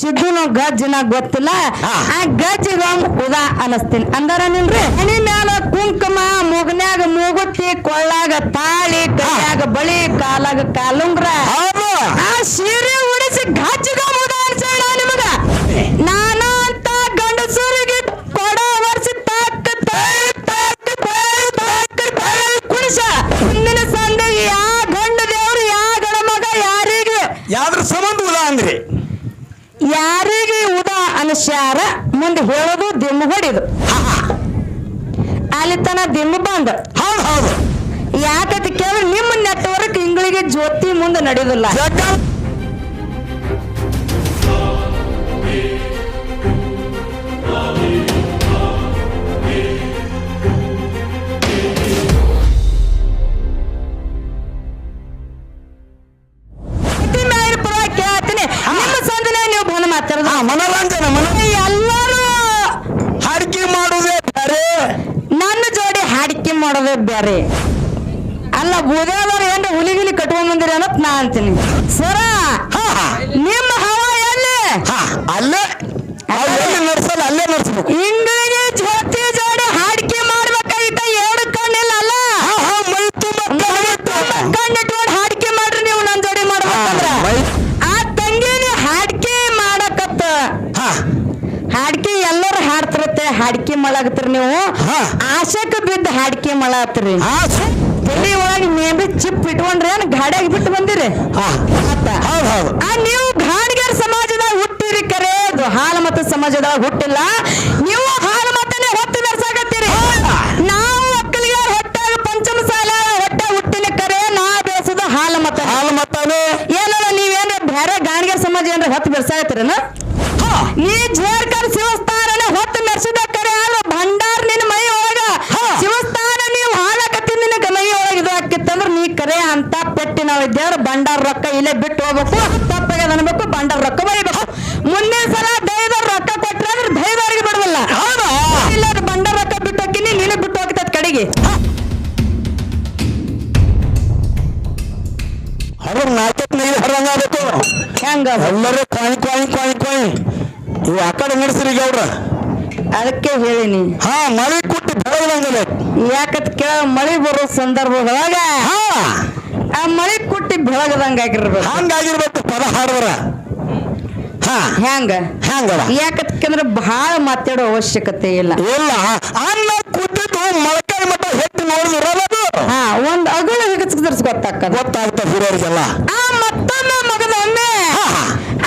ಸಿದ್ದುನು ಗಜ್ಜಿನ ಗೊತ್ತಿಲ್ಲ. ಆ ಗಜ್ಜಿಗ ಉದಾ ಅನಸ್ತೀನಿ. ಅಂದಾರ ನಿಲ್ರಿ ಮನಿ ಮ್ಯಾಲ ಕುಂಕುಮ ಮುಗನ್ಯಾಗ ಮೂಗುತಿ ಕೊಳ್ಳಾಗ ತಾಳಿ ಕೈಯಾಗ ಬಳಿ ಕಾಲಾಗ ಕಾಲುಂಗ್ರ ಆ ಸೀರೆ ಉಡಿಸಿ ಗಜ್ಜಿಗ ಯಾರಿಗೆ ಉದಾ ಅನುಸಾರ ಮುಂದೆ ಹೇಳೋದು ದಿಮ್ಮ ಹೊಡಿದು. ಅಲ್ಲಿ ತನ ದಿಮ್ಮ ಬಂದ. ಹೌದು ಹೌದು. ಯಾಕಂತ ಕೇಳಿದ್ರೆ ನಿಮ್ಮ ನೆಟ್ವರ್ಕ್ ಇಂಗಳಿಗೆ ಜ್ಯೋತಿ ಮುಂದೆ ನಡೆಯುದಿಲ್ಲ. ಮಾಡೋದೇ ಬೇರೆ ಅಲ್ಲ ಬೂದೇದವ್ರು ಏನ್ರ ಹುಲಿಗಿಲಿ ಕಟ್ಕೊಂಡ್ ಬಂದಿರಿ ಅನ್ನೋದ್ ನಾ ಅಂತೀನಿ. ಸರ ನಿಮ್ಮ ಹವ ಎಲ್ಲಿ? ಅಲ್ಲೇ ನಡ್ಸಲ್ಲ ಅಲ್ಲೇ ನಡ್ಸ್ಬೇಕು. ಇಂಗ್ಲಿಗೆ ಜೊತೆ ಜೋಡಿ ಹಾಡಿಕೆ ಮಾಡ್ಬೇಕಾಗಿತ್ತ ಎರಡು ಕಣ್ಣಿಲ್ಲ ಅಲ್ಲ. ಕಣ್ಣಿಟ್ಕೊಂಡು ಹಾಡಿಕೆ ಮಾಡ್ರಿ ನೀವು ನನ್ ಜೋಡಿ ಮಾಡ್ಬೇಕಂದ್ರ. ಆ ತಂಗಿನ ಹಾಡಿಕೆ ಮಾಡಕತ್ತ. ಹಾ. ಹಾಡಿಕೆ ಎಲ್ಲರೂ ಹಾಡ್ತಿರತ್ತೆ ಹಾಡಿಕೆ ಮಾಡಾಕತ್ತೀರಿ ನೀವು. ಹಾ. ಬಿದ್ದು ಹಾಡಿಕೆ ಮಳ ಆತ್ರಿ. ಸು- ತಲೆ ಒಳಗೆ ನೇಮಿ ಚಿಪ್ ಇಟ್ಕೊಂಡ್ರೆ ಗಾಡಿಯಾಗಿ ಬಿಟ್ಟು ಬಂದಿರಿ? ನೀವು ಗಾಣಿಗರ ಸಮಾಜದಾಗ ಹುಟ್ಟಿರಿ ಕರೆ. ಅದು ಹಾಲು ಮತ್ತು ಸಮಾಜದಾಗ ಹುಟ್ಟಿಲ್ಲ. ನೀವು ಹಾಲು ಮತನೇ ಹೊತ್ತು ಬೆರ್ಸಾಕತ್ತೀರಿ ನಾವು ಒಕ್ಕಲಿಗರ ಹೊಟ್ಟಾಗ ಪಂಚಮ ಸಾಲ ಹೊಟ್ಟೆ ಹುಟ್ಟಿನ ಕರೆ ನಾ ಬೆಳೆಸೋದು ಹಾಲು ಮತ ಹಾಲು ಮತ ಏನಲ್ಲ ನೀವೇನ್ರ ಬೇರೆ ಗಾಣಿಗರ ಸಮಾಜ ಏನ್ರ ಹೊತ್ತು ಬೆರ್ಸಾಕತ್ತೀರನ? ನೀ ಜೇರ್ಕರ್ ಶಿವಸ್ಥಾನನೇ ಹೊತ್ತು ಮೆರ್ಸಿದ ಕರೆ ಆದ್ರೆ ಭಂಡಾರ ನಿನ್ನ ಮೈ ಒಳಗ ಹಾ. ಶಿವಸ್ಥಾನ ನೀವು ಹಾಲಕತ್ತಿ ನಿನಗ ಮೈ ಒಳಗ ಇದು ಆಕಿತ್ತಂದ್ರ ನೀ ಕರೆ ಅಂತ ಪೆಟ್ಟಿ ನಾವು ಇದ್ದೇವ್ರ ಭಂಡಾರ ರೊಕ್ಕ ಇಲ್ಲೇ ಬಿಟ್ಟು ಹೋಗ್ಬೇಕು ತಪ್ಪಾಗ್ಯದ ಅನ್ಬೇಕು ಭಂಡಾರ ರೊಕ್ಕ ಬರೀಬೇಕು ಮುಂದಿನ ಸಲ ದೈದವ್ರ ರೊಕ್ಕ ಕೊಟ್ರೆ ಅಂದ್ರೆ ದೈದವ್ರಿಗೆ ಬಿಡುವಲ್ಲ ಹೌದಾ? ಇಲ್ಲ ಬಂಡ ರೊಕ್ಕ ಬಿಟ್ಟು ಹೋಗ್ತೀನಿ ನೀನು ಬಿಟ್ಟು ಹೋಗ್ತದ ಕಡೆಗೆ. ಅವ್ರ ನಾಲ್ಕಕ್ಕೆ ನೀರು ಹರಂಗಾಗಬೇಕು ಹೆಂಗ? ಎಲ್ಲರೂ ಕಾಯಿ ಕಾಯಿ ಕಾಯಿ ಕಾಯಿ ಇವು ಆ ಕಡೆ ನಡೆಸ್ರಿ ಗೌಡ್ರ. ಅದಕ್ಕೆ ಹೇಳಿನಿ. ಹಾ ಮಳೆ ಕೊಟ್ಟು ಬೆಳಗ್ದಂಗಲೆ ಯಾಕತ್ ಕೇಳ ಮಳಿ ಬರೋ ಸಂದರ್ಭದೊಳಗ ಆ ಮಳಿ ಕೊಟ್ಟು ಬೆಳಗದಂಗ ಆಗಿರ್ಬೇಕು. ಹಂಗಾಗಿರ್ಬೇಕು ಪದ ಹಾಡಿದ್ರ. ಹೆಂಗ ಹಂಗದ ಯಾಕಂದ್ರೆ ಬಹಳ ಮಾತಾಡೋ ಅವಶ್ಯಕತೆ ಇಲ್ಲ. ಇಲ್ಲ. ಅನ್ನ ಕುಟ್ಟಿದ್ದು ಮೊಳಕಾಯಿ ಮಟ್ಟ ಹೆಚ್ಚು ನೋಡಿದಿರಲ್ಲ ಅದು ಹಾ ಒಂದ್ ಅಗಳು ಹಿಗಸ್ಕರ್ಸ್ ಗೊತ್ತಾಕದ ಗೊತ್ತಾಗ್ತದೆ ಹಿರಿಯರಿಗೆಲ್ಲ ಆ ಮತ್ತೊಮ್ಮೆ ಮಗದೊಮ್ಮೆ ಹಾ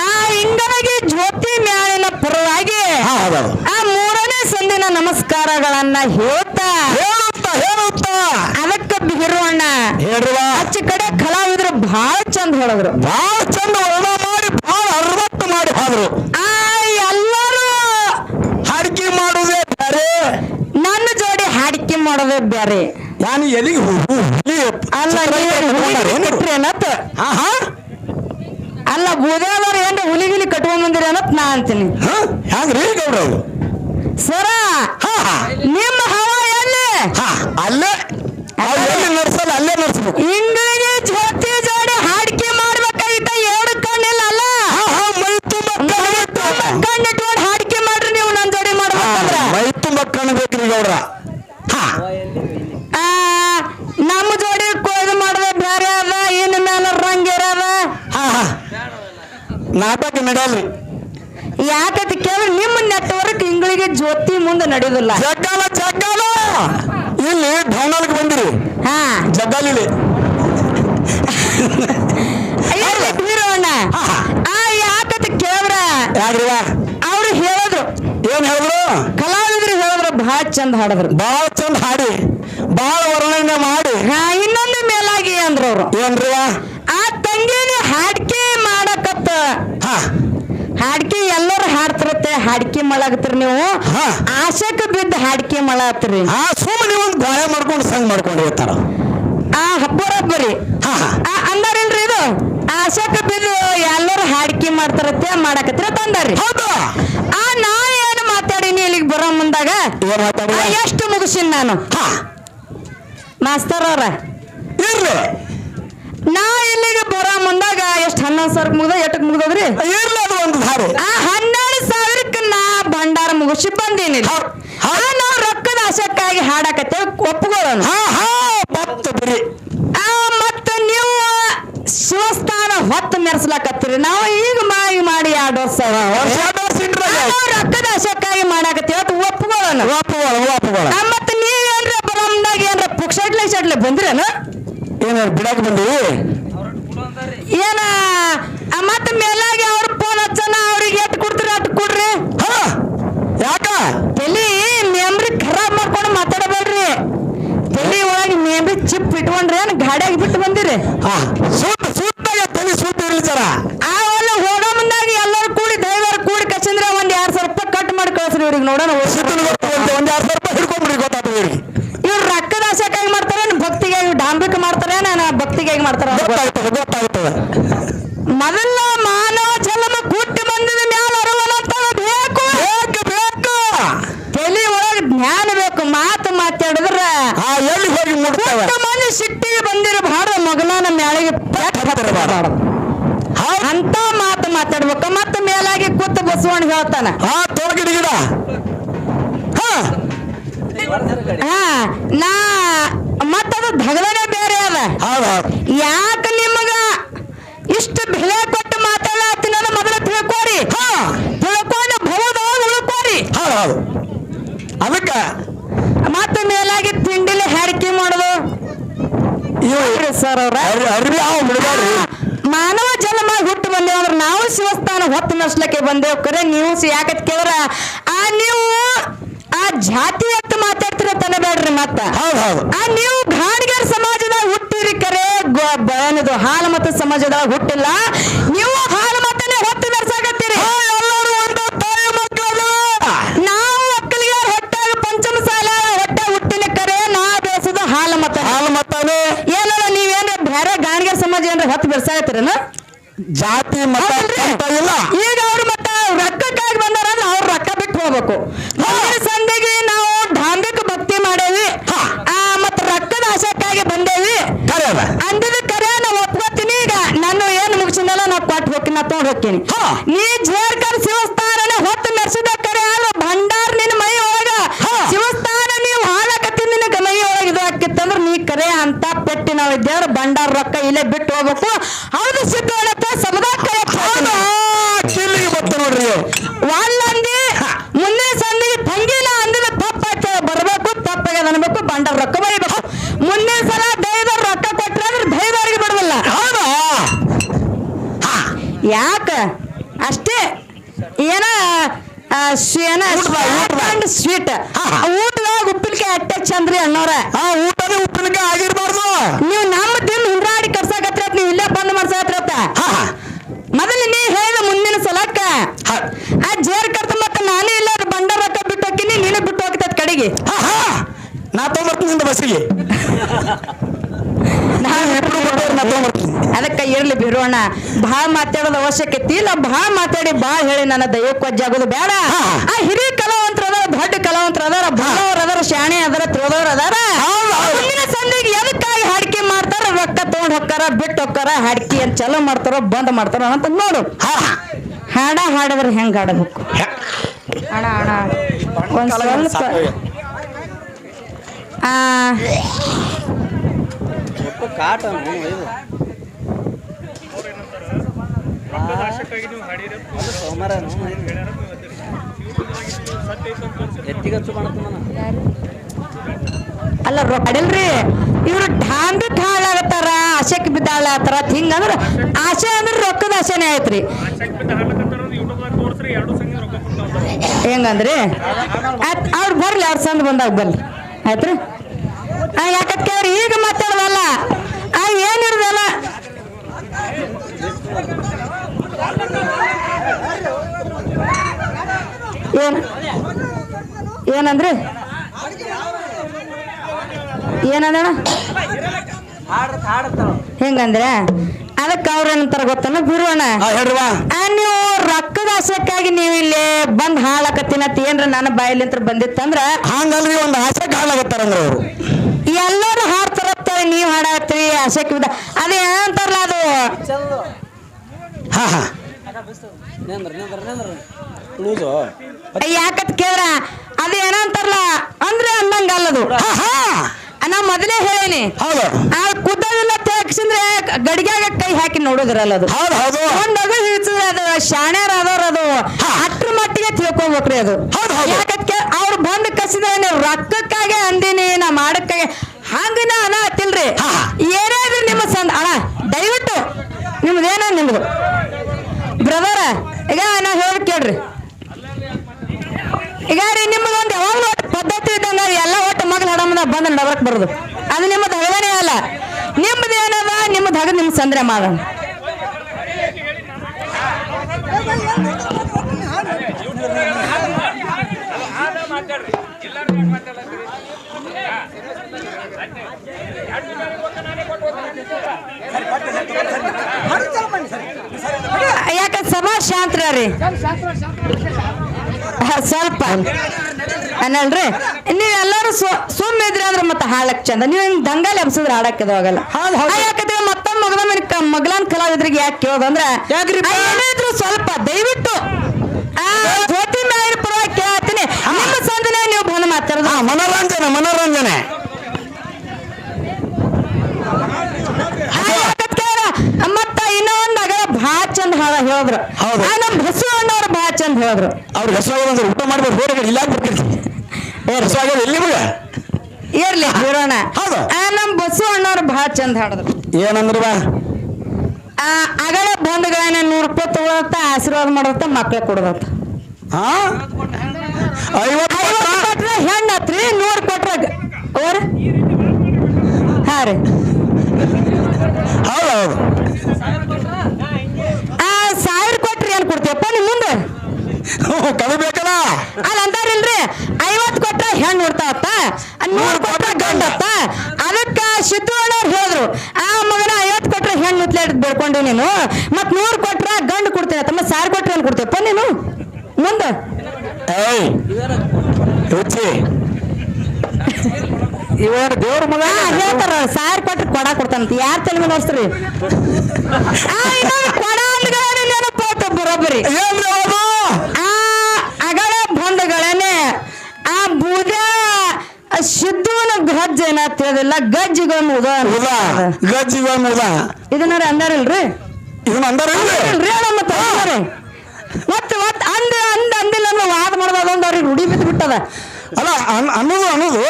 ಆ ಇಂಗನಿಗೆ ಜ್ಯೋತಿ ಮ್ಯಾಲಿನ ಪರವಾಗಿ ಆ ಮೂರನೇ ಸಂದಿನ ನಮಸ್ಕಾರಗಳನ್ನ ಹೇಳ್ತಾ ಹೇಳುತ್ತಾ ಹೇಳುತ್ತಾ. ಅದಕ್ಕ ಬಿರುವಣ್ಣ ಹೇಳ್ರಿವ ಆಚೆ ಕಡೆ ಕಲಾವಿದ್ರು ಬಹಳ ಚಂದ ಹೇಳಿದ್ರು. ಬಹಳ ಚಂದ ವರ್ಣ ಮಾಡಿ ಬಹಳ ಅರ್ವತ್ತು ಮಾಡಿ ಹೋದ್ರು ಆ ಎಲ್ಲರೂ. ಹಾಡಿಕೆ ಮಾಡುವುದೇ ಬೇರೆ ನನ್ನ ಜೋಡಿ ಹಾಡಿಕೆ ಮಾಡೋದೇ ಬೇರೆ ನಾನು ಎಲ್ಲಿಗೆ ಅಲ್ಲ ಏನ್? ಹಾ ಅಲ್ಲ ಬೂದೇದವ್ರು ಏನ್ರ ಹುಲಿಗಿಲಿ ಕಟ್ಕೊಂಡ್ ಬಂದಿರಿ ಅನ್ನತ್ ನಾ ಅಂತೀನಿ. ಗೌಡ್ರ ಅವ್ರು? ಸರ ಹಾ ಹಾ. ನಿಮ್ಮ ಹವ ಎಲ್ಲಿ? ಹಾ ಅಲ್ಲೇ ನಾವು ನಡ್ಸಲ್ಲ ಅಲ್ಲೇ ನಡ್ಸ್ಬೇಕು. ಇಂಗಳಿಗೆ ಜೋತಿ ಜೋಡಿ ಹಾಡಿಕೆ ಮಾಡ್ಬೇಕಾಗಿತ್ತ ಎರಡು ಕಣ್ಣಿಲ್ಲ ಅಲ್ಲ ಹಾ ಹಾ ಮೈ ತುಂಬ ಕಣ್ಣಿಟ್ಟು. ಕಣ್ಣಿಟ್ಕೊಂಡು ಹಾಡಿಕೆ ಮಾಡ್ರಿ ನೀವು ನನ್ ಜೋಡಿ ಹಾ, ಮಾಡ್ಬೇಕಂದ್ರ ಮೈ ಕಾಣಬೇಕ್ರಿ ಗೌಡ್ರ. ಹಾ. ನಮ್ಮ ಜೋಡಿ ಕೊಯ್ದು ಮಾಡೋದು ಬೇರೆ ಅದ ಇನ್ನು ಮೇಲೆ ರಂಗ್ ಇರದ ಹಾ ಹಾ. ನಾಟಕ ನಡೆಯಲ್ರಿ. ಯಾಕಂತ ಕೇಳಿ ನಿಮ್ಮ ನೆಟ್ವರ್ಕ್ ಇಂಗಳಿಗೆ ಜ್ಯೋತಿ ಮುಂದೆ ನಡೆಯುದಿಲ್ಲ. ಜಗ್ಗಾಲ ಜಗ್ಗಾಲ. ಇಲ್ಲಿ ಢವಣಲ್ಗೆ ಬಂದಿರಿ. ಹಾ. ಜಗ್ಗಾಲಿಲಿ. ಬೀರಣ್ಣ ಆ ಯಾಕಂತ ಕೇಳಿದ್ರ ಯಾಕ್ರಿವ ಅವ್ರು ಹೇಳಿದ್ರು. ಏನ್ ಹೇಳಿದ್ರು? ಕಲಾವಿದ್ರು ಬಹಳ ಚಂದ ಹಾಡಿದ್ರು. ಭಾಳ ಚಂದ ಹಾಡಿ. ಭಾಳ ವರ್ಣನೆ ಮಾಡಿ. ಹಾ ಇನ್ನೊಂದು ಮೇಲಾಗಿ ಅಂದ್ರು ಅವ್ರು. ಏನ್ರಿ? ಆ ತಂಗಿನ ಹಾಡ್ಕೆ ಮಾಡಕತ್ತ. ಹಾ. ಹಾಡಿಕೆ ಎಲ್ಲರೂ ಹಾಡ್ತಿರತ್ತೆ ಹಾಡ್ಕೆ ಮಾಡಾಕತ್ತೀರಿ ನೀವು. ಹಾ. ಬಿದ್ದ ಬಿದ್ದು ಹಾಡಿಕೆ ಮಾಡಾತ್ರಿ ಆ ಸುಮ್ಮನೆ ಒಂದು ಗಾಯ ಮಾಡ್ಕೊಂಡು ಸಂಗ್ ಮಾಡ್ಕೊಂಡು ಹೋಗ್ತಾರ. ಆ ಬರೋಬ್ಬರಿ ಬರಿ. ಹಾ ಆ ಅಂದಾರಿಲ್ರಿ ಇದು? ಆಶಕ ಬಿದ್ದು ಎಲ್ಲರೂ ಹಾಡ್ಕೆ ಮಾಡ್ತಾರತ್ತೆ ಮಾಡಾಕತ್ತೀರ ತಂದಾರಿ. ಹೌದು? ಆ ನಾ ಮಾತಾಡೀನಿ ಇಲ್ಲಿಗೆ ಬರೋ ಮುಂದಾಗ ಎಷ್ಟು ಮುಗಿಸಿನ ನಾನು? ಮಾಸ್ತರ್ ಅವ್ರ. ನಾ ಇಲ್ಲಿಗೆ ಬರೋ ಮುಂದಾಗ ಎಷ್ಟು ಹನ್ನೊಂದು ಸಾವಿರ ಮುಗಿದ ಎಟ್ಟಕ್ಕೆ ಮುಗ್ದದ್ರಿ? ಇರ್ಲಿ ಅದು ಒಂದು ದಾರಿ. ಆ ಹನ್ನೆರಡು ಸಾವಿರಕ್ಕೆ ನಾ ಭಂಡಾರ ಮುಗಿಸಿ ಬಂದೀನಿ. ನಾವು ರೊಕ್ಕದ ಆಸಕ್ಕಾಗಿ ಹಾಡಾಕತ್ತೇವೆ ಒಪ್ಪಿಕೊಳ್ಳೋಣ ಹಾ ಹಾ ಬಿಡಿ. ಶಿವಸ್ಥಾನ ಹೊತ್ತು ಮೆರೆಸ್ಲಾಕತ್ತೀರಿ. ನಾವು ಈಗ ಮಾಯಿ ಮಾಡಿ ಎರಡು ವರ್ಷ ರೊಕ್ಕದ ಆಸಕ್ಕಾಗಿ ಮಾಡಾಕತ್ತೀವಿ. ಅದು ಆ, ಮತ್ತ ನೀವೇನ್ರ ಬರಮ್ದಾಗ ಏನ್ರ ಪುಕ್ಷಟ್ಲೆ ಶಟ್ಲೆ ಬಂದ್ರೇನು? ಏನಾರ ಬಿಡಕ್ ಬಂದಿವಿ ಏನ ಮತ್ತ ಮೇಲಾಗಿ ಅವ್ರ ಫೋನ್ ಹಚ್ಚನ ಅವ್ರಿಗೆ ಎಟ್ ಕೊಡ್ತೀರ ಅಟ್ ಕೊಡ್ರಿ. ಹಾ ಯಾಕ? ತಲಿ ಮೆಮ್ರಿ ಖರಾಬ್ ಮಾಡ್ಕೊಂಡು ಮಾತಾಡಬೇಡ್ರಿ. ತಲಿ ಒಳಗೆ ಮೆಮ್ರಿ ಚಿಪ್ ಇಟ್ಕೊಂಡ್ರಿ ಏನ್ ಗಾಡಿಯಾಗಿ ಬಿಟ್ಟು ಬಂದಿರಿ? ಹಾ ಇರ್ಲಿ ಜರ ಆ ಒಲ್ಲ ಹೋಗೋ ಮುಂದಾಗ ಎಲ್ಲರೂ ಕೂಡಿ ಡ್ರೈವರ್ ಕೂಡಿ ಕಚ್ಚಂದ್ರೆ ಒಂದ್ ಎರಡ್ ಸಾವಿರ ರೂಪಾಯಿ ಕಟ್ ಮಾಡಿ ಕಳ್ಸ್ರಿ ಇವ್ರಿಗೆ ನೋಡೋಣ ಒಂದ್ ಎರಡ್ ಸಾವಿರ ರೂಪಾಯಿ ಹಿಡ್ಕೊಂಡ್ಬಿಡಿ ಗೊತ್ತಾಗ್ತದೆ ಇವ್ರಿಗೆ. ಇವ್ರು ರೊಕ್ಕದ ಮಾಡ್ತಾರೆ ಭಕ್ತಿಗಾಗಿ ಡಾಂಬಿಕ ಮಾಡ್ತಾರೆ ನಾನು ಭಕ್ತಿಗಾಗಿ ಮಾಡ್ತಾರ ಗೊತ್ತಾಗ್ತದೆ ಗೊತ್ತಾಗ್ತದೆ ಮೊದಲ ಮಾನವ ಜನ್ಮ ಹುಟ್ಟಿ ಬಂದಿದ ಮ್ಯಾಲ ಅರಿವನಂತ ಬೇಕು ಬೇಕು ಬೇಕು ತಲಿ ಒಳಗೆ ಜ್ಞಾನ ಬೇಕು ಮಾತು ಮಾತಾಡಿದ್ರ ಹಾ ಎಲ್ಲಿ ಹೋಗಿ ಮುಟ್ತವೆ ಎಷ್ಟು ಮಂದಿ ಸಿಟ್ಟಿಗೆ ಬಂದಿರ ಭಾಳ ಹತ್ತಿರಬಾರ್ದು. ಅಂತ ಮಾತು ಮಾತಾಡ್ಬೇಕು. ಮತ್ತೆ ಮೇಲಾಗಿ ಕೂತು ಬಸವಣ್ಣ ಹೇಳ್ತಾನ. ಹಾ ತೊಳಗಿಡ ಗಿಡ ಹಾ. ಹಾ ನಾ ಮತ್ತದು ಧಗಲನೆ ಬೇರೆ ಅದ. ಯಾಕ ನಿಮಗ ಇಷ್ಟು ಬೆಲೆ ಕೊಟ್ಟು ಮಾತಾಡತ್ತೀನಿ ಮೊದಲು ತಿಳ್ಕೋರಿ. ಹಾ. ತಿಳ್ಕೊಂಡು ಭವದೊಳಗ ಉಳ್ಕೋರಿ. ಹೌದು ಹೌದು. ಅದಕ್ಕ ಮತ್ತೆ ಮೇಲಾಗಿ ತಿಂಡಿಲಿ ಹರಕೆ ಮಾಡೋದು. ಸರ್ ಅವ್ರ. ಮಾನವ ಜನ್ಮ ಹುಟ್ಟು ಬಂದೇವ ಅಂದ್ರೆ ನಾವು ಶಿವಸ್ಥಾನ ಹೊತ್ತು ನಡ್ಸ್ಲಿಕ್ಕೆ ಬಂದೇವ್. ಕರೆ ನೀವು ಯಾಕೆ ಯಾಕತ್ ಕೇಳ್ರ? ಆ ನೀವು ಆ ಜಾತಿ ಹೊತ್ತು ಮಾತಾಡ್ತಿರ ತನಬೇಡ್ರಿ ಮತ್ತ. ಹೌದು ಹೌದು. ಆ ನೀವು ಗಾಣಿಗರ ಸಮಾಜದಾಗ ಹುಟ್ಟಿರಿ ಕರೆ. ಬಯನದು ಹಾಲು ಮತ್ತು ಸಮಾಜದಾಗ ಹುಟ್ಟಿಲ್ಲ. ನೀವು ಹಾಲು ಮತನೇ ಹೊತ್ತು ನಡ್ಸಾಕತ್ತೀರಿ ಹಾ, ಎಲ್ಲರೂ ಒಂದು ತಾಯಿ ಮಕ್ಕಳು ನಾವು ಒಕ್ಕಲಿಗೆ ಹೊಟ್ಟಾಗ ಪಂಚಮ ಸಾಲ ಹೊಟ್ಟೆ ಹುಟ್ಟಿನ ಕರೆ ನಾ ಬೇಸದ ಹಾಲು ಮತ ಹಾಲು ಮತ್ತಾನೆ ಏನಲ್ಲ ನೀವೇನ್ರ ಬೇರೆ ಗಾಣಿಗರ ಸಮಾಜ ಹತ್ತು ಹೊತ್ತು ಬೆಳ್ಸಾಕತ್ತೀರನ ಜಾತಿ ಮತ? ಅಂತ ಇಲ್ಲ. ಈಗ ಅವ್ರು ಮತ್ತ ರೊಕ್ಕಕ್ಕಾಗಿ ಬಂದಾರ ಅಂದ್ರೆ ಅವ್ರು ರೊಕ್ಕ ಬಿಟ್ಟು ಹೋಗ್ಬೇಕು. ಸಂದಿಗೆ ನಾವು ಧಾರ್ಮಿಕ ಭಕ್ತಿ ಮಾಡೇವಿ. ಮತ್ತ ರೊಕ್ಕದ ಆಶಕ್ಕಾಗಿ ಬಂದೇವಿ. ಕರೆ ಅದ ಅಂದಿದ ಕರೆ ನಾವು ಒಪ್ಕೋತೀನಿ. ಈಗ ನಾನು ಏನು ಮುಗಿಸಿನಲ್ಲ ನಾವು ಕೊಟ್ಟು ಹೋಗ್ತೀನಿ ನಾ ತಗೊಂಡ್ ಹೋಗ್ತೀನಿ. ನೀ ಜೇರ್ಕರ್ ಶಿವಸ್ಥಾನನ ಹೊತ್ತು ಮೆರ್ಸಿದ ಕರೆ ಅಲ್ಲ ಭಂಡಾರ ನಿನ್ನ ಮೈ ಒಳಗ ಹಾ. ಶಿವಸ್ಥಾನ ನೀವು ಹಾಳಾಕತ್ತಿ ನಿನಗ ಮೈ ಒಳಗ ಇದು ಆಕಿತ್ತಂದ್ರ ನೀ ಕರೆ ಅಂತ ಪೆಟ್ಟಿ ನಾವು ಇದ್ದೇವ್ರ ಭಂಡಾರ ರೊಕ್ಕ ಇಲ್ಲೇ ಬಿಟ್ಟು ಹೋಗ್ಬೇಕು ಹೌದು ಸಿದ್ದೋಳತ್ತ ಸಮುದಾಯ ಕರೆ ಹೌದು ಕಿಲ್ಲಿಗೆ ಬತ್ತ ನೋಡ್ರಿ ಇವು. ವಾಲ್ಲಂದಿ ಮುಂದಿನ ಸಂದಿಗೆ ತಂಗಿನ ಅಂದಿದ ತಪ್ಪಾಯ್ತು ಬರ್ಬೇಕು ತಪ್ಪಾಗ್ಯದ ಬಂಡಲ್ ರೊಕ್ಕ ಬರೀಬೇಕು. ಮುಂದಿನ ಸಲ ದೈವದವ್ರು ರೊಕ್ಕ ಕೊಟ್ರೆ ಅಂದ್ರೆ ದೇವರಿಗೆ ಬಿಡವಲ್ಲ ಹೌದಾ? ಯಾಕ? ಅಷ್ಟೇ. ಏನ ಏನ. ಸ್ವೀಟ್ ಹಾ. ಊಟದಾಗ ಉಪ್ಪಿನಕಾಯಿ ಅಟ್ಟೆ ಚಂದ್ರಿ ಅಣ್ಣವ್ರ. ಊಟದ ಉಪ್ಪಿನಕಾಯಿ ಆಗಿರ್ಬಾರ್ದು. ನೀವು ನಮ್ಮ ತಿಂದು ಹಿಂಡಾಡಿ ಕರ್ಸಾಕತ್ರ ನೀವು ಇಲ್ಲೇ ಬಂದ್ ಮಾಡ್ಸಾಕತ್ರ ಹಾ ಮೊದಲು ನೀ ಹೇಳಿದ ಮುಂದಿನ ಸಲಕ್ಕ. ಆ ಜೇರ್ ಕರ್ತ ಮತ್ತೆ ನಾನೇ ಇಲ್ಲ ಬಂಡ ರೊಕ್ಕ ಬಿಟ್ಟು ಹೋಗ್ತೀನಿ ನೀನು ಬಿಟ್ಟು ಹೋಗ್ತದ ಕಡೆಗೆ. ಹಾ ಹಾ. ನಾ ತೊಗೊಂಬರ್ತೀನಿ ನಿಂದ ಬಸ್ಸಿಗೆ. ನಾನು ಇಬ್ರು ಬಿಟ್ಟವ್ರು ನಾ ತೊಗೊಂಬರ್ತೀನಿ. ಅದಕ್ಕೆ ಇರ್ಲಿ ಬಿರೋಣ ಭಾಳ ಮಾತಾಡೋದು ಅವಶ್ಯಕತೆ ಇಲ್ಲ. ಭಾಳ ಮಾತಾಡಿ ಬಾ ಹೇಳಿ ನನ್ನ ದೈವಕ್ಕೆ ಆಗೋದು ಬೇಡ. ಆ ಹಿರಿಯ ಕಲಾವಂತರ ಅದಾರ ದೊಡ್ಡ ಕಲಾವಂತರ ಅದಾರ ಬಹಳವ್ರ ಅದಾರ ಶಾಣೆ ಅದಾರ ತ್ರೋದವ್ರ ಅದಾರ. ಮುಂದಿನ ಸಂದಿಗೆ ಎದಕ್ಕಾಗಿ ಹಾಡಿಕೆ ಮಾಡ್ತಾರ ರೊಕ್ಕ ತಗೊಂಡ್ ಹೋಗ್ತಾರ ಬಿಟ್ಟು ಹೋಗ್ತಾರ ಹಾಡಿಕೆ ಅಂತ ಚಲೋ ಮಾಡ್ತಾರೋ ಬಂದ್ ಮಾಡ್ತಾರೋ ಅಂತ ನೋಡು. ಹಾಡ ಹಾಡಿದ್ರೆ ಹೆಂಗ್ ಅಣ್ಣ ಒಂದ್ ಸ್ವಲ್ಪ ಅಲ್ಲ ರೊಕ್ಕ ಅಡಿಲ್ರಿ ಇವ್ರು ಢಾಂಬಿಕ್ ಹಾಳಾಗತ್ತಾರ ಆಶೆಕ್ ಬಿದ್ದಾಳತ್ತಾರ ಹಿಂಗಂದ್ರ ಆಸೆ ಅಂದ್ರೆ ರೊಕ್ಕದ ಆಸೆನೇ ಐತ್ರಿ. ಹೆಂಗಂದ್ರಿ? ಆಯ್ತ್ ಅವ್ರು ಬರ್ಲಿ ಅವ್ರ ಸಂದ್ ಬಂದಾಗ ಬರ್ಲಿ. ಆಯ್ತ್ರಿ? ಯಾಕತ್ ಕೇಳ್ರಿ ಈಗ ಮಾತಾಡೋದಲ್ಲ ಆ ಏನಿರ್ದಲ್ಲ? ಏನ್? ಏನಂದ್ರಿ? ಏನಂದಣ ಹೆಂಗಂದ್ರೆ? ಅದಕ್ಕೆ ಅವ್ರ ಏನಂತಾರ ಗೊತ್ತನ? ಗುರುವಣ್ಣ. ನೀವು ರೊಕ್ಕದ ಆಸಕ್ಕಾಗಿ ನೀವು ಇಲ್ಲಿ ಬಂದ್ ಹಾಳಾಕತ್ತೀನತ್ ಏನ್ರ ನನ್ನ ಬಾಯಲ್ಲಿಂತ್ರ ಬಂದಿತ್ತಂದ್ರ? ಹಂಗಲ್ರಿ ಒಂದು ಆಸೆ ಹಾಳಾಗತ್ತಾರಂದ್ರ ಅವರು. ಎಲ್ಲರೂ ಹಾಡ್ತಾರತ್ತ ನೀವು ಹಾಡತ್ತೀರಿ ಹಾಡತ್ರಿ ಅಶಕ್ ಅದೇ ಏನಂತಾರಲ್ಲ ಅದು? ಹಾ ಹಾ. ಯಾಕತ್ ಕೇಳ್ರ? ಅದು ಏನಂತಾರಲ್ಲ ಅಂದ್ರೆ ಅನ್ನಂಗಲ್ಲದು ಹಾ ಹಾ. ನಾ ಮೊದಲೇ ಹೇಳೇನಿ. ಹೌದು. ಆ ಕುದ್ದವಿಲ್ಲ ತೆಗ್ಸಿಂದ್ರೆ ಗಡಿಗ್ಯಾಗ ಕೈ ಹಾಕಿ ನೋಡುದ್ರಲ್ಲ ಅದು. ಹೌದು ಹೌದು. ಒಂದ್ ಅದು ಹಿಡಿಸಿದ್ರೆ ಅದು ಶಾಣ್ಯಾರ ಅದವ್ರ ಅದು. ಅಟ್ರ ಮಟ್ಟಿಗೆ ತಿಳ್ಕೊಬೇಕ್ರಿ ಅದು. ಯಾಕಂತ ಅವ್ರು ಬಂದ್ ಕಸಿದ್ರೆ ನೀವು ರೊಕ್ಕಕ್ಕಾಗೆ ಅಂದಿನಿ ನಾ ಮಾಡಕ್ಕಾಗೆ. ಹಂಗ ನಾ ಅನ ಹತ್ತಿಲ್ರಿ ಏನಾದ್ರು ನಿಮ್ಮ ಸಂದ ಅಣ್ಣ ದಯವಿಟ್ಟು ನಿಮ್ದೇನ ನಿಮ್ದು? ಬ್ರದರ ಈಗ ನಾ ಹೇಳಿ ಕೇಳ್ರಿ. ಈಗ ರೀ ನಿಮ್ದು ಒಂದು ಯಾವಾಗಲೂ ಒಟ್ಟು ಪದ್ಧತಿ ಇದ್ದಂಗ ಎಲ್ಲ ಒಟ್ಟು ಮಗನ ಹಡಮನ ಬಂದ ಡಬರಕ್ ಬರೋದು. ಅದು ನಿಮ್ಮದು ಹಗನೇ ಅಲ್ಲ. ನಿಮ್ದು ಏನದ? ನಿಮ್ದು ಹಗದ್ ನಿಮ್ ಸಂದ್ರೆ ಮಾಡೋಣ ಯಾಕ ಸಭಾ ಶಾಂತ್ರ ರೀ? ಸ್ವಲ್ಪ. ಅನ್ನಲ್ರಿ? ನೀವೆಲ್ಲರೂ ಸುಮ್ಮನೆ ಇದ್ರಿ ಅಂದ್ರೆ ಮತ್ತೆ ಹಾಳಕ್ ಚಂದ. ನೀವು ಹಿಂಗ್ ದಂಗಾಲಿ ಎಬ್ಸಿದ್ರೆ ಹಾಡಕ್ಕೆ ಹೋಗಲ್ಲ. ಯಾಕಂದ್ರೆ ಮತ್ತೊಮ್ಮೆ ಮಗದ ಮಗ್ಲಾನ್ ಕಲಾವಿದ್ರಿಗೆ ಯಾಕೆ ಕೇಳೋದಂದ್ರೆ ಏನೇ ಇದ್ರು ಸ್ವಲ್ಪ ದಯವಿಟ್ಟು. ಜ್ಯೋತಿ ಮೇಲೆ ಪರವಾಗಿ ಕೇಳತ್ತೀನಿ. ನಿಮ್ಮ ಸಂದನೆ ನೀವು ಬಂದು ಮಾತಾಡೋದು. ಮನೋರಂಜನೆ ಮನೋರಂಜನೆ ಮತ್ತ ಇನ್ನೊಂದ್ ಅಗ ಭಾಳ ಚಂದ ಹೇಳಿದ್ರು. ನಮ್ ಬಸವಣ್ಣವ್ರು ಭಾಳ ಚಂದ ಹೇಳಿದ್ರು. ಅವ್ರ ಹೆಸರು ಊಟ ಮಾಡ್ಬೇಕು ಬೇರೆ ಇಲ್ಲ ಬರ್ತಿರ್ತೀವಿ ಹೆಸರು ಆಗೋದು ಎಲ್ಲಿ ಇರ್ಲಿ ಬಿಡೋಣ. ಹೌದು. ಆ ನಮ್ ಬಸವಣ್ಣವ್ರು ಭಾಳ ಚಂದ ಹಾಡಿದ್ರು. ಏನಂದ್ರ ಬಾ. ಅಗಳ ಬಂಧುಗಳನ್ನ ನೂರು ರೂಪಾಯಿ ತಗೊಳತ್ತ ಆಶೀರ್ವಾದ ಮಾಡತ್ತ ಮಕ್ಳು ಕೊಡದತ್ತ. ಹಾ? ಕೊಟ್ರೆ ಹೆಣ್ಣು ಹತ್ರಿ ನೂರು ಕೊಟ್ರೆ ಗ- ಅವ್ರ ಹಾ ರೀ. ಹೌದು ಹೌದು. ಆ ಸಾವಿರ ಕೊಡ್ತೀಯಪ್ಪ ನಿಮ್ ಮುಂದೆ? ಕವಿ ಅಲ್ಲಿ ಅಂತಾರಿಲ್ರಿ ಐವತ್ ಕೊಟ್ಟ ಹೆಣ್ಣು ಹುಡ್ತಾವತ್ತ ನೂರ್ ಕೊಟ್ಟ ಗಂಡತ್ತ ಅದಕ್ಕ ಸಿದ್ದು ಅಣ್ಣವ್ರು ಹೇಳಿದ್ರು. ಆ ಮಗನ ಐವತ್ ಕೊಟ್ರ ಹೆಂಗ್ ಹುತ್ಲಾಡ್ ಬೇಡ್ಕೊಂಡಿ ನೀನು ಮತ್ ನೂರ್ ಕೊಟ್ರ ಗಂಡು ಕೊಡ್ತೀನಿ ತಮ್ಮ ಸಾರ್ ಕೊಟ್ರ ಏನ್ ಕೊಡ್ತೀಯಪ್ಪ ನೀನು ಮುಂದೆ. ಇವೇನು ದೇವ್ರ ಮಗ ಹೇಳ್ತಾರ ಸಾರ್ ಕೊಟ್ರ ಕೊಡ ಕೊಡ್ತಾನಂತ. ಯಾರ್ ತಲೆ ಮೇಲೆ ಹೊಸ್ತ್ರಿ ಆ ಇನ್ನೊಂದು ಕೊಡ ಅಂದ್ಗಳೇ ಏನ್ರಿ ಆ ಅಗಳ ಬಂಧಗಳನ್ನೇ ಆ ಬೂದ ಸಿದ್ದುವನ ಗಜ್ಜ ಏನಂತ ಹೇಳಿಲ್ಲ ಉದಾ ಉದಾಹರಣೆ ಗಜ್ಜಿಗೊಂದು ಅಂದಾರಲ್ರಿ? ಇದನ್ನ ಅಂದಾರ ಅಂದಾರಿಲ್ರಿ ಹೇಳ ಮತ್ತೆ ಅಂದಾರೆ. ಮತ್ತೆ ಮತ್ತೆ ಅಂದ ಅಂದ ಅಂದಿಲ್ಲ ಅಂದ್ರೆ ವಾದ ಅವ್ರಿಗೆ ರೂಢಿ ಬಿದ್ದು ಬಿಟ್ಟದ. ಅಲ್ಲ ಅನ್- ಅನ್ನೋದು ಅನ್ನೋದು.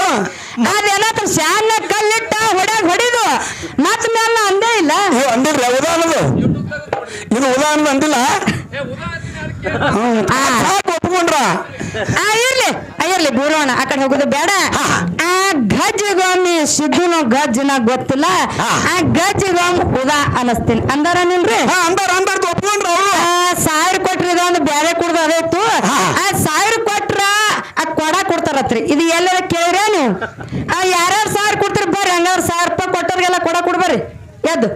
ಶಾನ ಕಲ್ಲಿಟ್ಟ ಹೊಡ್ಯಾಗ ಹೊಡಿದು ಮತ್ತ ಮೇಲೆ ಅಂದೇ ಇಲ್ಲ. ಇದು ಅಂದಿಲ್ರಿ ಉದಾ ಅನ್ನೋದು. ಇದು ಉದಾ ಅಂದಿಲ್ಲ. ಒಪ್ಕೊಂಡ್ರ. ಆ ಇರ್ಲಿ. ಆ, ಇರ್ಲಿ ಬಿಡೋಣ ಆ ಕಡೆ ಹೋಗೋದು ಬೇಡ. ಆ ಗಜ್ಜಿಗೊಮ್ಮೆ ಸಿದ್ದುನು ಗಜ್ಜನ ಗೊತ್ತಿಲ್ಲ. ಆ ಗಜ್ಜಿಗೊಮ್ಮೆ ಉದಾ ಅನಸ್ತೀನಿ. ಅಂದಾರ ನಿಲ್ರಿ ಹಾ ಅಂದಾರ ಅಂದಾರ ಒಪ್ಕೊಂಡ್ರ ಆ ಸಾವಿರ ಕೊಟ್ರಿ ಇದೊಂದು ಬೇರೆ ಕುಡ್ದು ಅದೈತು ಆ ಸಾವಿರ ಕೊಟ್ರ ಆ ಕೊಡ ಕೊಡ್ತಾರತ್ರಿ. ಇದು ಎಲ್ಲರ ಕೇಳ್ರ ನೀವು? ಆ ಯಾರ್ಯಾರು ಸಾವಿರ ಕೊಡ್ತೀರಿ ಬರ್ರಿ ಹಂಗಾರ ಸಾವಿರ ರೂಪಾಯಿ ಕೊಟ್ಟವ್ರಿಗೆಲ್ಲ ಕೊಡ ಕೊಡ್ಬರ್ರಿ ಎದ್ದು.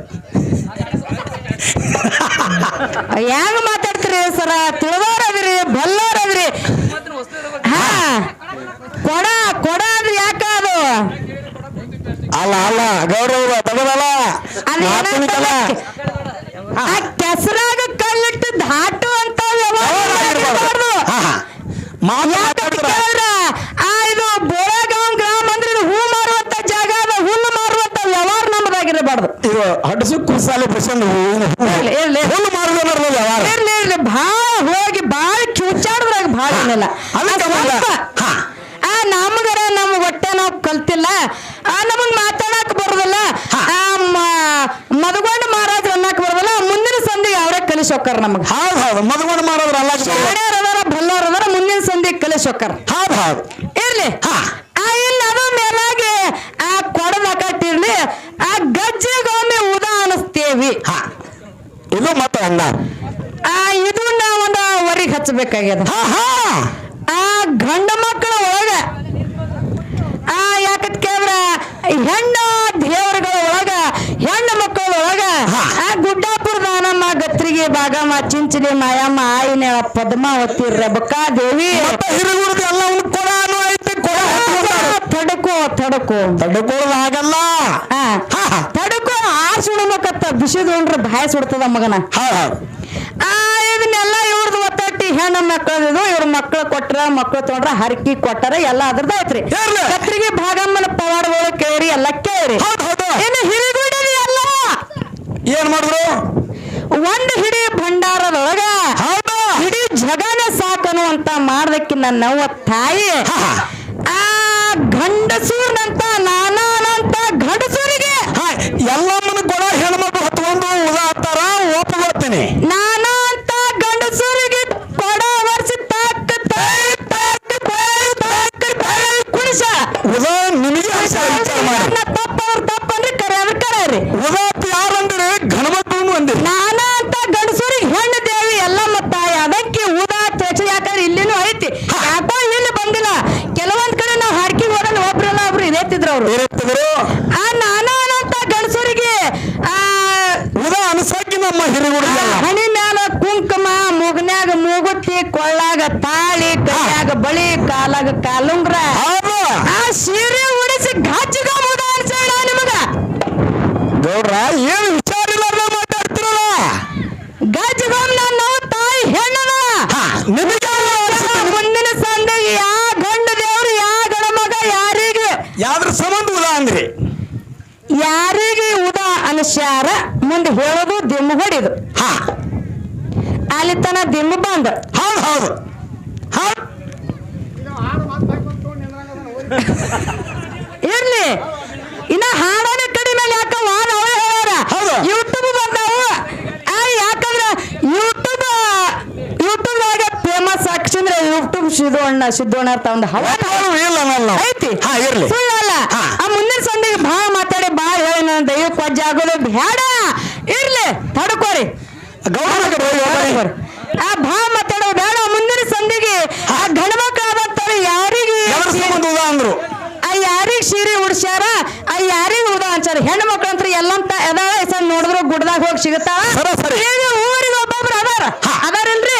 ಹೆಂಗ್ ಮಾತಾಡ್ತೀರಿ ಸರ? ತಿಳಿದವ್ರದ್ರಿ ಬಲ್ಲವ್ರದ್ರಿ ಹಾ ಕೊಡ ಕೊಡ ಅಂದ್ರೆ ಯಾಕ ಅದು? ಅಲ್ಲ ಅಲ್ಲ ಗೌರವ ತಗೋದಲ್ಲ ಅದು ಮಾತಿನಿಕಲ್ಲ ಆ ಕೆಸರಾಗ ಕಲ್ಲಿಟ್ಟು ದಾಟು ಅಂತ ವ್ಯವಹಾರ ಮಾಡಿರ್ಬಾರ್ದು. ಮಾತು ಯಾಕಂತ ಮಾತಾಡ್ತಾರ ಕೇಳಿದ್ರ ಆ ಇದು ಬೋಳಗಾಂವ್ ಗ್ರಾಮ ಅಂದ್ರೆ ಇದು ಹೂ ಮಾರುವಂತ ಜಾಗ ಅದ ಹುಲ್ಲು ಮಾರುವಂತ ವ್ಯವಹಾರ ನಮ್ಮದಾಗಿರಬಾರ್ದು ಇದು ಕುಸಾಲಿ ಇರಲಿ. ಹುಲ್ಲು ಮಾರುದು ವ್ಯವಹಾರ ಇರ್ಲಿ ಇರ್ಲಿ ಭಾಳ ಹೋಗಿ ಭಾಳ ಕಿವುಚಾಡ್ದ್ರಾಗ ಭಾಳ ಏನಿಲ್ಲ ಅದಕ್ಕೆ ಆ ಹಾ. ಆ ನಮಗರ ನಮ್ಗ್ ಹೊಟ್ಟೆ ನಾವು ಕಲ್ತಿಲ್ಲ. ಆ ನಮಗ್ ಮಾತಾಡಕ್ ಬರುದಲ್ಲ. ಆ ಮದಗೊಂಡ ಮಹಾರಾಜ ಅನ್ನಕ್ ಬರುದಲ್ಲ. ಮುಂದಿನ ಸಂಧಿಗೆ ಅವರೇ ಕಲಿಸೋಕ್ಕಾರ ನಮಗ್. ಹೌದು ಹೌದು. ಮದುವೆ ಮಾಡೋದ್ರ ಅಲ್ಲ ಶಾಣ್ಯಾರ ಅದಾರ ಬಲ್ಲವ್ರ ಅದಾರ ಮುಂದಿನ ಸಂಧಿಗೆ ಕಲಿಸಿ ಹೋಗ್ತಾರ ಹೌದು ಹೌದು. ಇರ್ಲಿ. ಹಾ. ಆ ಇಲ್ಲ ಅದು ಮೇಲಾಗಿ ಆ ಕೊಡದ ಕಟ್ಟಿರ್ಲಿ ಆ ಗಜ್ಜೆಗೊಮ್ಮೆ ಉದಾ ಅನಿಸ್ತೇವಿ ಹಾ ಇದು ಮತ್ತೆ ಅನ್ನ ಆ ಇದನ್ನ ಒಂದು ಹಾ ಆ ಗಂಡ ಮಕ್ಕಳ ಒಳಗ ಆ ಯಾಕತ್ ಕೇಳ ಹೆಣ್ಣು ದೇವರುಗಳ ಒಳಗ ಹೆಣ್ಣು ಮಕ್ಕಳ ಒಳಗ ಆ ಗುಡ್ಡಾಪುರ ದಾನಮ್ಮ ಗತ್ರಿಗೆ ಬಾಗಮ್ಮ ಚಿಂಚಲಿ ಮಾಯಮ್ಮ ಆಯಿನ ಪದ್ಮಾವತಿ ರಬಕಾ ದೇವಿ. ತಡಕು ತಡಕೋ ತಡಕೋ. ತಡ್ಕೊಳ್ಳೋದಾಗಲ್ಲ ಆ ಹಾ. ಹಾ ತಡಕೋ ಆರ್ ಸುಡಬೇಕತ್ತ ಬಿಸಿದು ಬಾಯ ಸುಡ್ತದ ಮಗನ. ಆ ಇದನ್ನೆಲ್ಲ ಹೆಣ್ಣು ಮಕ್ಕಳದು ಇವ್ರ ಮಕ್ಳು ಕೊಟ್ರ ಮಕ್ಳು ತೊಗೊಂಡ್ರ ಹರಕಿ ಕೊಟ್ಟಾರ ಎಲ್ಲ ಅದ್ರದ್ದು ಐತ್ರಿ. ಕತ್ರಿಗೆ ಭಾಗಮ್ಮನ ಪವಾಡಗಳು ಕೇಳಿ ಎಲ್ಲ ಕೇಳಿ ಹೌದು ಹೌದು. ಇನ್ನು ಎಲ್ಲ ಏನ್ ಮಾಡಿದ್ರು ಒಂದ್ ಹಿಡಿ ಭಂಡಾರದೊಳಗ ಹಿಡಿ ಜಗನ ಸಾಕನು ಅಂತ ಮಾಡ್ದಕ್ಕಿನ್ನ ನನ್ನವ್ವ ತಾಯಿ. ಆ ಗಂಡಸೂರ್ನಂತ ನಾನಂತ ಗಂಡಸೂರಿಗೆ ಹಾ ಎಲ್ಲಮ್ಮನ ಕೊಡ ಹೆಣ್ಮಕ್ಳು ಹೊತ್ಕೊಂಡು ಉದಾಡ್ತಾರ ಒಪ್ಕೊಳ್ತೀನಿ ನಾನಾ ಅಂತ ಗಂಡಸೂರಿಗೆ ಕೊಡ ವರ್ಷ ತಾಕ ತಾಕ್ ತಾಕ್ ತಾಕ್ ತಾಕ್ ತಾಕ್ ಕುಣಿಸ ಉದಾ ನಿಮಗೆ ವಿಚಾರ ಮಾಡಿ ತಪ್ಪ ಅವ್ರ ತಪ್ಪ ಅಂದ್ರೆ ಕರೆ ಅಂದ್ರೆ ಕರೆ ರೀ ಉದಾತ್ ಯಾರಂದ್ರೆ ಗಣಮಕ್ಕಳು ಅಂದಿರಿ ನಾನಾ ಅಂತ ಗಂಡಸೂರಿಗೆ ಹೆಣ್ಣು ದೇವಿ ಎಲ್ಲ ತಾಯಿ ಅದಕ್ಕೆ ಊದಾ ತೆಚ ಯಾಕಂದ್ರೆ ಇಲ್ಲಿನೂ ಐತಿ ಯಾಕೋ ಇಲ್ಲಿ ಬಂದಿಲ್ಲ ಕೆಲವೊಂದ್ ಕಡೆ ನಾವು ಹಾಡ್ಕಿ ಹೋದಲ್ಲಿ ಒಬ್ರಲ್ಲ ಒಬ್ರು ಇದೇತಿದ್ರು ಅವ್ರು. ಆ ನಾನಾ ಗಂಡಸೂರಿಗೆ ಆ ಉದಾ ಅನಸಾಕಿ ನಮ್ಮ ಹಣಿ ಮ್ಯಾಲ ಕುಂಕುಮ ಮೂಗನ್ಯಾಗ ಮೂಗುತಿ ಕೊಳ್ಳಾಗ ತಾಳಿ ಕೈಯಾಗ ಬಳಿ ಕಾಲಾಗ ಕಾಲುಂಗ್ರ. ಆ ಸೀರೆ ಉಡಿಸಿ ಗಾಜಿಗ ಮುದ ಅನ್ಸೋಣ ನಿಮಗ. ಗೌಡ್ರ ಏನು ವಿಚಾರ ಇಲ್ಲಾರ್ದ ಮಾತಾಡ್ತಿರಲ್ಲ ಗಾಜಿಗೊಮ್ ನನ್ನ ತಾಯಿ ಹೆಣ್ಣನ ಹಾ ನಿಮಗೆ ಮುಂದಿನ ಸಂದೆಗೆ ಯಾ ಗಂಡ ದೇವ್ರು ಯಾ ಗಣ ಮಗ ಯಾರಿಗೆ ಯಾವ್ದ್ರ ಸಂಬಂಧ ಉದಾ ಅಂದ್ರಿ ಯಾರಿಗೆ ಉದ ಅನುಸಾರ ಮುಂದೆ ಹೇಳೋದು ದಿಮ್ಮ ಹೊಡಿದು. ಹಾ. ಅಲ್ಲಿ ತನ ದಿಮ್ಮ ಬಂದ. ಹೌದು ಹೌದು. ಇರ್ಲಿ. ಇನ್ನ ಹಾಡನೆ ಕಡಿಮೆ ಯಾಕ ವಾದ ಅವೇ ಹೇಳ್ಯಾರ. ಯೂಟ್ಯೂಬ್ ಬಂದಾವು ಆ ಯಾಕಂದ್ರೆ ಯೂಟ್ಯೂಬ್ ಯೂಟ್ಯೂಬ್ ಒಳಗ ಫೇಮಸ್ ಹಾಕ್ಸಿದ್ರೆ ಯೂಟ್ಯೂಬ್ ಸಿದ್ದೋಣ್ಣ ಸಿದ್ದೋಣ್ಣ ಅಂತ ಒಂದು ಹವಾ ಹೌದು, ಇಲ್ಲ. ಐತಿ. ಹಾ ಇರ್ಲಿ. ಸುಳ್ಳಲ್ಲ ಹಾ. ಆ ಮುಂದಿನ ಸಂದಿಗೆ ಭಾಳ ಮಾತಾಡಿ ಭಾಳ ಹೇಳಿ ನನ್ನ ದೈವಕ್ಕೆ ವಜ್ಜೆ ಆಗೋದು ಬೇಡ. ಇರ್ಲಿ ತಡ್ಕೋರಿ. ಆ ಭಾ ಮಾತಾಡೋ ಬೇಡ. ಮುಂದಿನ ಸಂಧಿಗೆ ಆ ಗಂಡ ಮಕ್ಕಳ ಯಾರಿಗೆ ಅಂದ್ರು. ಆ ಯಾರಿಗ್ ಸೀರೆ ಉಡ್ಸ್ಯಾರ? ಆ ಯಾರಿಗ್ ಉದಾ ಅಂಚಾರ? ಹೆಣ್ಣು ಮಕ್ಳಂತ್ರ ಎಲ್ಲಂತ ಎದಾಳ ಹೆಸರು ನೋಡಿದ್ರು ಗುಡ್ದಾಗ ಹೋಗಿ ಸಿಗುತ್ತಾವ ಹೂವರಿಗೆ ಒಬ್ಬೊಬ್ರು ಅದಾರ. ಅದಾರೇನ್ರಿ.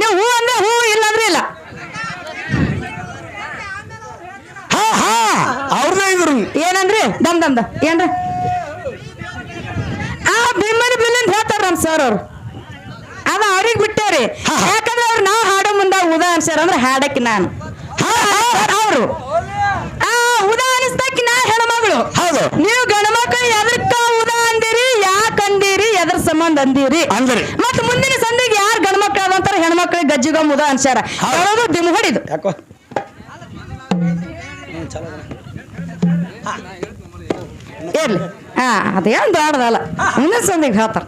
ನೀವು ಹೂ ಅಂದ್ರೆ ಹೂ ಇಲ್ಲಂದ್ರೆ ಇಲ್ಲ. ಹಾ ಹಾ. ಅವ್ರನ್ನೇ ಇದ್ರು. ಏನಂದ್ರಿ? ದಮ್ ದಮ್ದ ಏನ್ರಿ ಆ ಬಿಮ್ಮನ ಸರ್ ಅವ್ರು. ಅದ ಅವ್ರಿಗೆ ಬಿಟ್ಟೇರಿ. ಯಾಕಂದ್ರೆ ಅವ್ರು ನಾವು ಹಾಡೋ ಮುಂದೆ ಉದಾಹರಣ ಸರ್ ಅಂದ್ರೆ ಹಾಡಕ್ಕೆ ನಾನು. ಅವರು. ಆ ಉದ ಅನಿಸ್ದಕ್ಕೆ ನಾ ಹೆಣ್ಮಗಳು. ಹೌದು. ನೀವು ಗಣಮಕ್ಕಳು ಎದರ್ಕ ಉದಾ ಅಂದಿರಿ ಯಾಕೆ ಅಂದಿರಿ ಎದ್ರ ಸಂಬಂಧ ಅಂದಿರಿ? ಅಂದ್ರಿ. ಮತ್ತೆ ಮುಂದಿನ ಸಂದಿಗೆ ಯಾರು ಗಣಮಕ್ಳು ಅದಂತಾರ ಹೆಣ್ಮಕ್ಳಿಗೆ ಗಜ್ಜಿಗ ಉದಾ ಅನ್ಸ್ಯಾರ. ಹೇಳೋದು ದಿಮ್ ಹೊಡಿದು. ಯಾಕೋ? ಇರ್ಲಿ. ಹಾ ಅದೇನು ದೊಡ್ಡದಲ್ಲ. ಮುಂದಿನ ಸಂದಿಗೆ ಹೇಳ್ತಾರ.